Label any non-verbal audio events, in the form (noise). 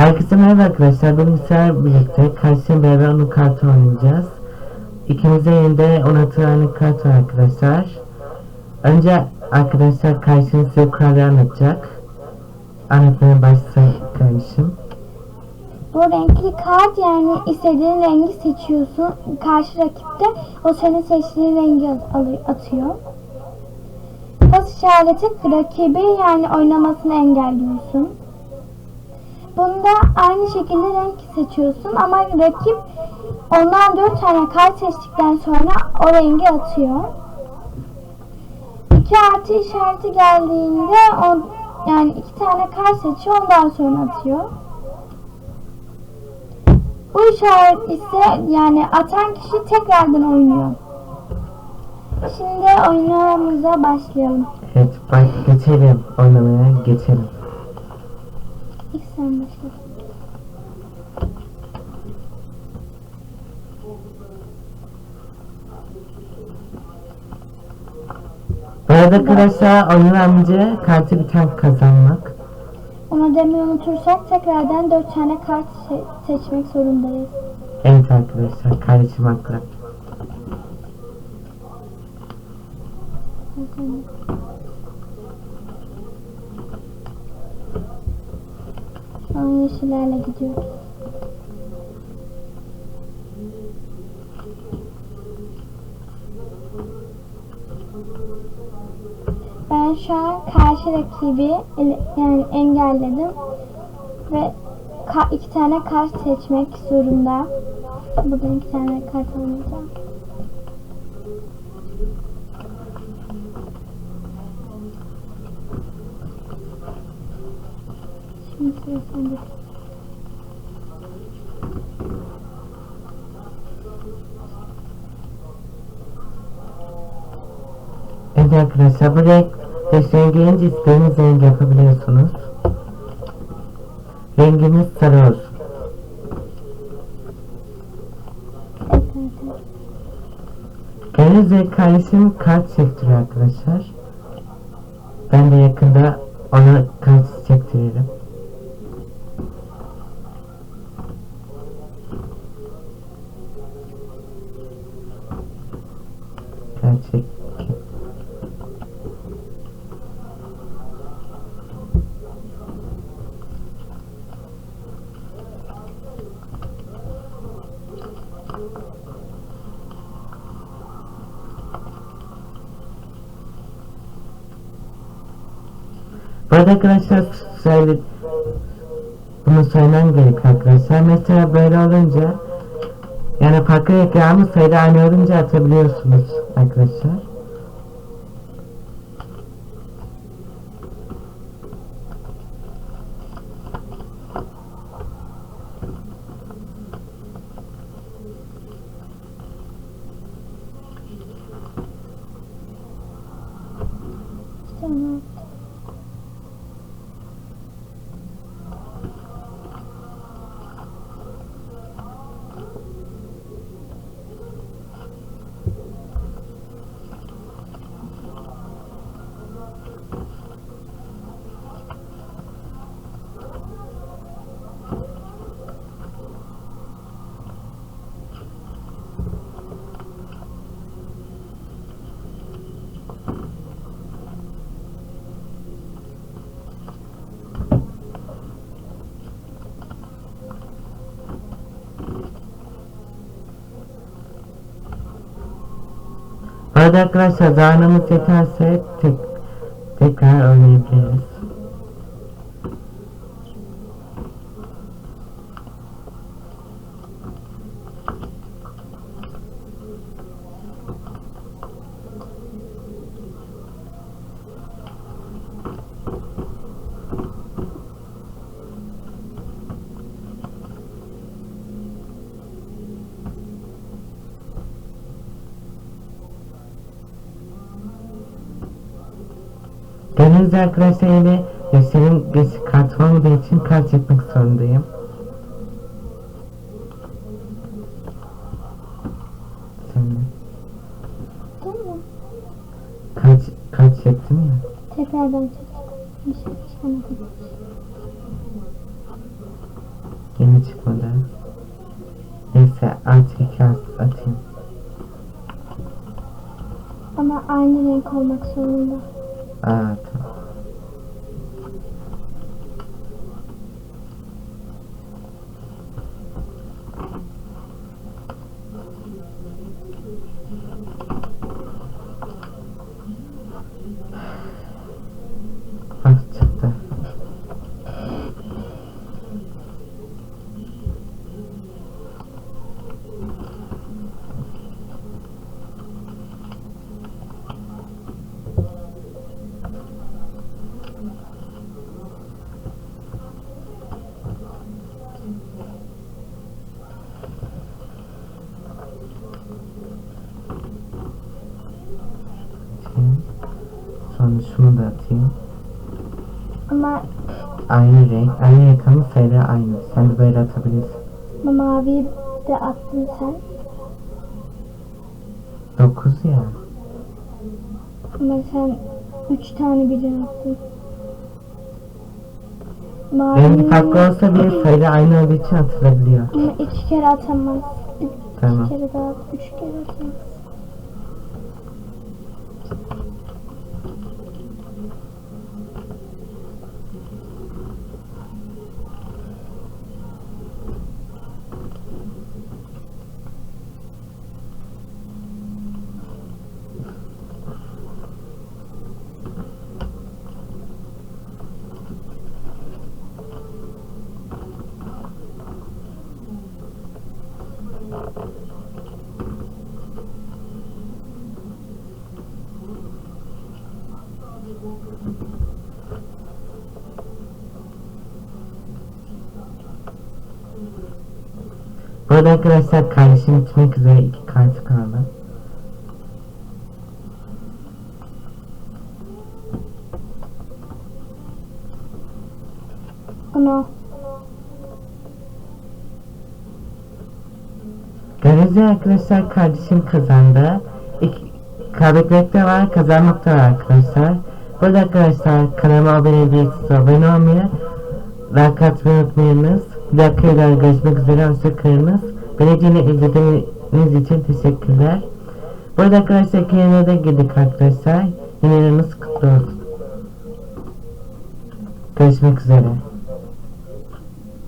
Herkese merhaba arkadaşlar. Bugün sizlerle birlikte Kayseri beraber onun kartı oynayacağız. İkimizin elinde 16 tane kart var arkadaşlar. Önce arkadaşlar Kayseri'nin size kuralları anlatacak. Anlatmaya kardeşim. Bu renkli kart yani istediğin rengi seçiyorsun. Karşı rakipte o senin seçtiğin rengi atıyor. Pas işareti rakibi yani oynamasını engelliyorsun. Bunda aynı şekilde renk seçiyorsun ama rakip ondan dört tane kart seçtikten sonra o rengi atıyor. İki artı işareti geldiğinde o, yani iki tane kart seçiyor ondan sonra atıyor. Bu işaret ise yani atan kişi tekrardan oynuyor. Şimdi oyunumuza başlayalım. Evet geçelim oynamaya geçelim. İlk sen başla. Bu arada arkadaşlar oyunun amacı kartı biten kazanmak. Ona demeyi unutursak tekrardan dört tane kart se- seçmek zorundayız. Evet arkadaşlar kardeşim haklı. Şu an yeşillerle gidiyoruz. Ben şu an karşı rakibi yani engelledim ve iki tane kart seçmek zorunda. Buradan iki tane kart alacağım. Şimdi sıra sende. Evet arkadaşlar bu renk renklerine gelince istediğiniz rengi yapabiliyorsunuz. Rengimiz sarı olsun. Gördüğünüz üzere kardeşim kart çektiriyor arkadaşlar. Ben de yakında Bu arkadaşlar söyle bunu söylemem gerek arkadaşlar. Mesela böyle olunca yani farklı ekranı sayıda aynı olunca atabiliyorsunuz arkadaşlar. Tamam. Arkadaşlar Dynamic Yetersek tek, tekrar oynayacağız. Oynayabiliriz. Gördüğünüz arkadaşlar yine gösterim olmadığı için kart çekmek zorundayım. Kart, kart çektim ya. Tekrardan çek. Bir şey çıkmadı. Neyse artık iki at- atayım. Ama aynı renk olmak zorunda. Aa tamam. Atayım. Sonra şunu da atayım. Ama Aynı renk, aynı renk ama sayıları aynı. Sen de böyle atabilirsin. maviyi de attın sen. 9 ya. Ama sen üç tane birden attın. Mavi Rengi farklı olsa bile sayıları aynı olduğu için atılabiliyor. Ama iki kere atamaz. İki Tamam. kere daha, üç kere atamaz. Bu (laughs) arada arkadaşlar kardeşim bitmek üzere iki kartı kaldı. Ana. Gibi arkadaşlar kardeşim kazandı. Kaybetmek de var, kazanmak da var arkadaşlar. Bu arada arkadaşlar kanalıma abone değilseniz abone olmayı, like atmayı unutmayınız. Videoda görüşmek üzere, hoşçakalınız. Beni izlediğiniz için teşekkürler. Bu arada arkadaşlar ikinci de girdik arkadaşlar. Yeni kutlu olsun. Görüşmek üzere.